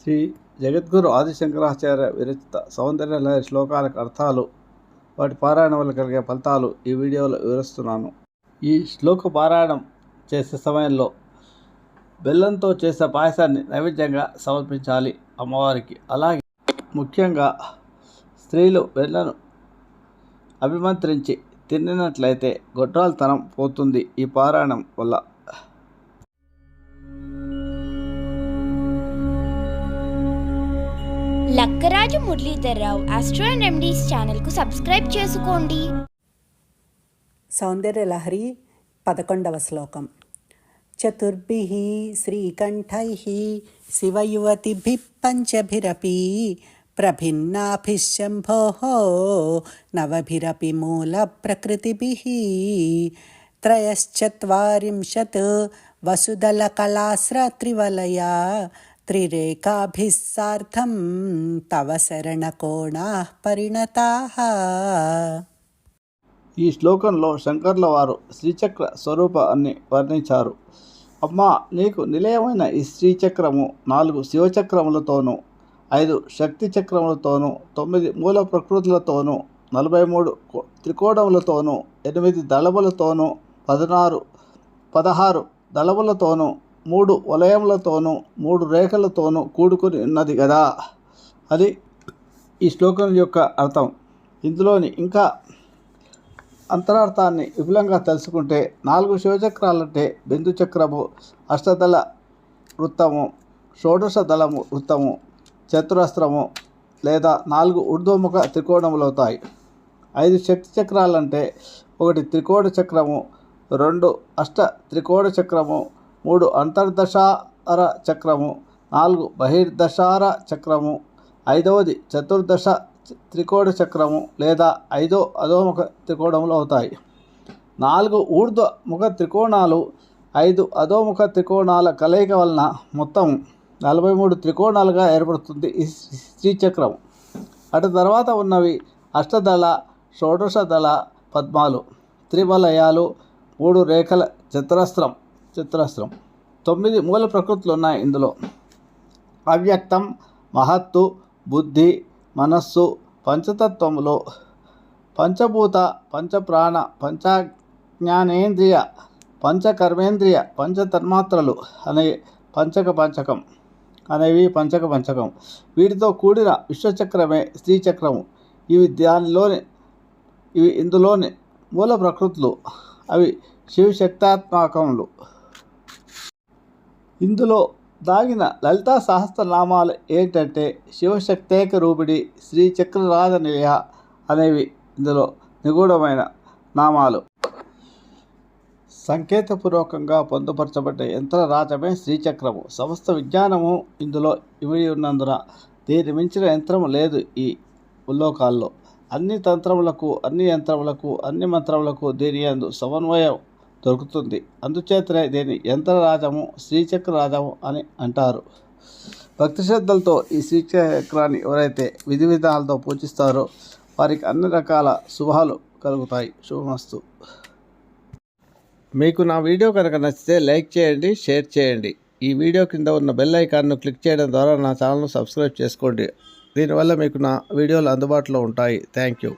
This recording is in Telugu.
శ్రీ జగద్గురు ఆదిశంకరాచార్య విరచిత సౌందర్యలహరి శ్లోకాలకు అర్థాలు వాటి పారాయణ వల్ల కలిగే ఫలితాలు ఈ వీడియోలో వివరిస్తున్నాను. ఈ శ్లోక పారాయణం చేసే సమయంలో బెల్లంతో చేసే పాయసాన్ని నైవేద్యంగా సమర్పించాలి అమ్మవారికి. అలాగే ముఖ్యంగా స్త్రీలు బెల్లను అభిమంత్రించి తిన్నట్లయితే గొడ్రాలతనం పోతుంది ఈ పారాయణం వల్ల. Lakkaraju Muralidhar Rao astro and remedies ఛానల్కు సబ్స్క్రైబ్ చేసుకోండి. సౌందర్యలహరి పదకొండవ శ్లోకం. చతుర్భి శ్రీకంఠై శివయువతిభి పంచభిరపి ప్రభిన్నాభిశంభో నవభిరపి మూలప్రకృతిభిः త్రయశ్చత్వారింశత్ వసుదలకళాస్రత్రివలయా త్రిరేకాభిः సార్ధం తవ శరణకోణా పరిణతాः ఈ శ్లోకంలో శంకర్ల వారు శ్రీచక్ర స్వరూపాన్ని వర్ణించారు. అమ్మా నీకు నిలయమైన ఈ శ్రీచక్రము నాలుగు శివచక్రములతోనూ ఐదు శక్తి చక్రములతోనూ తొమ్మిది మూల ప్రకృతులతోనూ నలభై మూడు త్రికోణములతోనూ ఎనిమిది దళములతోనూ పదనారు పదహారు దళములతోనూ మూడు వలయములతోనూ మూడు రేఖలతోనూ కూడుకుని ఉన్నది కదా అది ఈ శ్లోకం యొక్క అర్థం. ఇందులోని ఇంకా అంతరార్థాన్ని విపులంగా తెలుసుకుంటే నాలుగు శివచక్రాలంటే బిందు చక్రము అష్టదళ వృత్తము షోడశ దళము వృత్తము చతురస్త్రము లేదా నాలుగు ఊర్ధ్వముఖ త్రికోణములవుతాయి. ఐదు శక్తి చక్రాలంటే ఒకటి త్రికోణ చక్రము రెండు అష్ట త్రికోణ చక్రము మూడు అంతర్దశార చక్రము నాలుగు బహిర్దశార చక్రము ఐదవది చతుర్దశ త్రికోణ చక్రము లేదా ఐదో అధోముఖ త్రికోణములు అవుతాయి. నాలుగు ఊర్ధ్వ ముఖ త్రికోణాలు ఐదు అధోముఖ త్రికోణాల కలయిక వలన మొత్తం నలభై మూడు త్రికోణాలుగా ఏర్పడుతుంది ఈ శ్రీచక్రం అటు తర్వాత ఉన్నవి అష్టదళ షోడశదళ పద్మాలు త్రివలయాలు మూడు రేఖల చతురస్రం చిత్రాస్త్రం తొమ్మిది మూల ప్రకృతులు ఉన్నాయి ఇందులో. అవ్యక్తం మహత్తు బుద్ధి మనస్సు పంచతత్వములు పంచభూత పంచప్రాణ పంచజ్ఞానేంద్రియ పంచకర్మేంద్రియ పంచతన్మాత్రలు అనే పంచక పంచకం అనేవి పంచక పంచకం. వీటితో కూడిన విశ్వచక్రమే స్త్రీచక్రము ఇవి దానిలోని ఇవి ఇందులోని మూల ప్రకృతులు. అవి శివశక్తాత్మకములు. ఇందులో దాగిన లలితా సహస్రనామాలు ఏంటంటే శివశక్తేక రూపిణి శ్రీ చక్రరాజ నిలయ అనేవి ఇందులో నిగూఢమైన నామాలు. సంకేతపూర్వకంగా పొందుపరచబడ్డ యంత్రరాజమే శ్రీచక్రము. సమస్త విజ్ఞానము ఇందులో ఇమిడి ఉన్నందున దీని మించిన యంత్రము లేదు ఈ ఉల్లోకాల్లో అన్ని తంత్రములకు అన్ని యంత్రములకు అన్ని మంత్రములకు దీని అందు సమన్వయం దొరుకుతుంది. అందుచేతనే దీని యంత్రరాజము శ్రీచక్ర రాజము అని అంటారు. భక్తి శ్రద్ధలతో ఈ శ్రీచక్రాన్ని ఎవరైతే విధి విధానాలతో పూజిస్తారో వారికి అన్ని రకాల శుభాలు కలుగుతాయి. శుభమస్తు. మీకు నా వీడియో కనుక నచ్చితే లైక్ చేయండి షేర్ చేయండి. ఈ వీడియో కింద ఉన్న బెల్ ఐకాన్ను క్లిక్ చేయడం ద్వారా నా ఛానల్ను సబ్స్క్రైబ్ చేసుకోండి. దీనివల్ల మీకు నా వీడియోలు అందుబాటులో ఉంటాయి. Thank you.